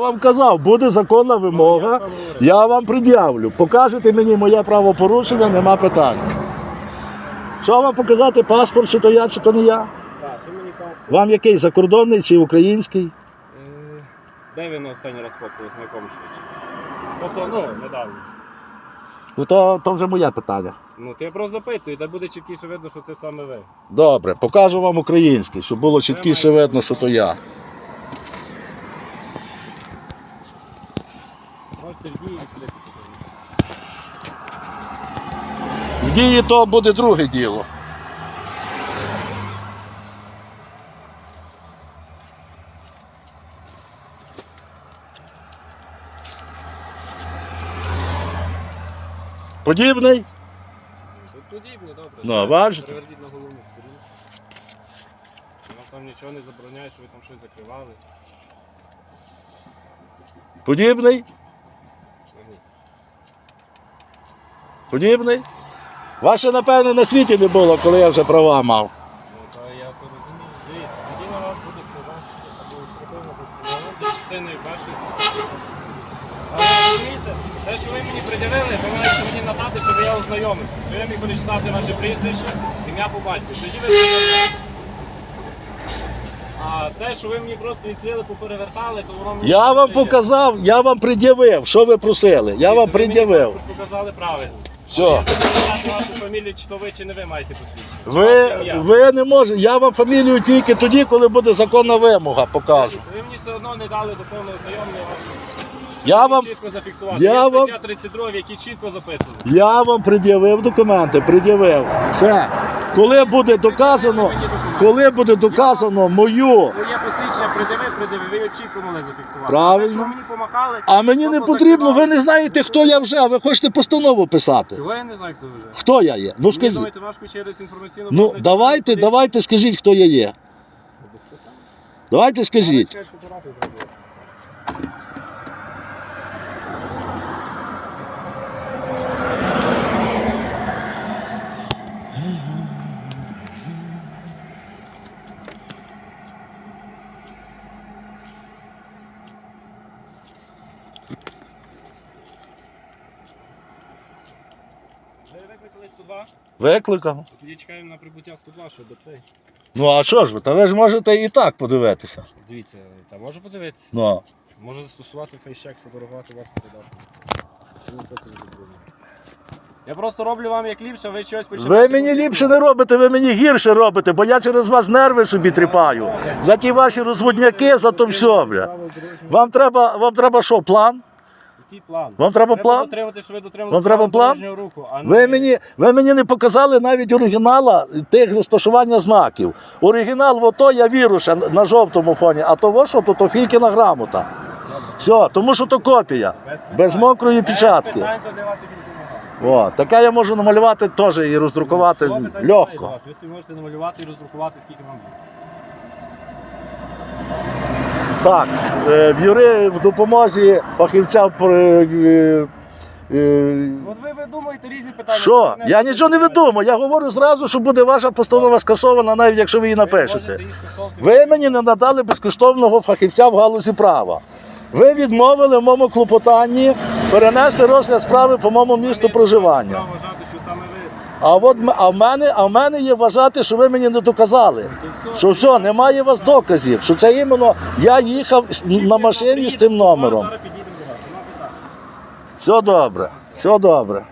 Я вам казав, буде законна вимога, я вам пред'явлю. Покажете мені моє правопорушення, нема питань. Що вам показати, паспорт, чи то я, чи то не я? Так, що мені паспорт? Вам який закордонний чи український? Е, Де ви на останній раз фоткались, на якому швидше? Тобто, ну, недавно. Ну то, то вже моє питання. Ну, то я просто запитую, де буде чіткіше видно, що це саме ви. Добре, покажу вам український, щоб було чіткіше видно, що то я. В дії то буде друге діло. Подібний? Тут подібне, добре. Ну, Ще бачите? Переверніть на головну сторінку. Вам там нічого не забороняє, що ви там щось закривали. Подібний? Подібний? Ваше, напевне, на світі не було, коли я вже права мав. Ну. Дивіться, тоді на вас буде складатися адміністративна постанова за частиною першої статті. Але розумієте, те, що ви мені приділили, ви маєте мені надати, щоб я ознайомився. Що я міг перечитати ваше прізвище, ім'я по батьку. Тоді ви те, що ви мені просто відкрили, поперевертали, то воно мені... Я вам приємно. показав, я вам пред'явив, що ви просили. Я вам ви мені пред'явив. паспорт показали правильно. Все. Знати вашу фамілію, чи то ви, чи не ви маєте посвідчення. Ви, Ім'я. ви не можете. Я вам фамілію тільки тоді, коли буде законна вимога, покажу. Ви мені все одно не дали до повного знайомлення. Я вам- чітко зафіксувати. я Є вам- стаття 32, в якій чітко записано. Я вам пред'явив документи, пред'явив. Все. Коли буде доказано, коли буде доказано мою, Своє посвідчення придивив, придивив, ви його чітко могли зафіксувати. Правильно. Те, що мені помахали, а мені то не потрібно, ви не знаєте, хто я вже, а ви хочете постанову писати. Чого я не знаю, хто ви вже? Хто я є? Ну Мені скажіть. думаєте, важко через інформаційну Ну позицію давайте, давайте скажіть, хто я є. Давайте скажіть. Чекайте, фотографію зроблю. Ви викликали 102? Викликав. Тоді чекаємо на прибуття 102, щоб цей. Ну а що ж ви? Та ви ж можете і так подивитися. Дивіться, та можу подивитися. Ну. Може застосувати фейсчек, сфотографувати вас передати. Ну, це не зроблено. Я просто роблю вам як ліпше, ви щось починаєте. Ви мені ліпше не робите, ви мені гірше робите, бо я через вас нерви собі тріпаю. За ті ваші розводняки, за то все, бля. Вам треба, вам треба що, план? Який план? Вам треба план? дотримати, що ви дотримали Вам треба план? дорожнього руху, а Ви мені, ви мені не показали навіть оригінала тих розташування знаків. Оригінал, ото я вірю ще на жовтому фоні, а того, що то, то фількіна грамота. Все, тому що то копія. Без мокрої Без печатки. питань, то для вас які допомагає. О, таке я можу намалювати теж і роздрукувати легко. Ви собі можете намалювати і роздрукувати, скільки вам буде. Так, е, в Юри в допомозі фахівця про. е, е, От ви видумуєте різні питання. Що? Ви Я нічого не видумав. Я говорю зразу, що буде ваша постанова скасована, навіть якщо ви її напишете. можете її скасовувати. Ви мені не надали безкоштовного фахівця в галузі права. Ви відмовили в моєму клопотанні перенести розгляд справи по моєму місту проживання. А от а в мене, а в мене є вважати, що ви мені не доказали. Що все, немає у вас доказів, що це іменно я їхав на машині з цим номером. Все добре, все добре.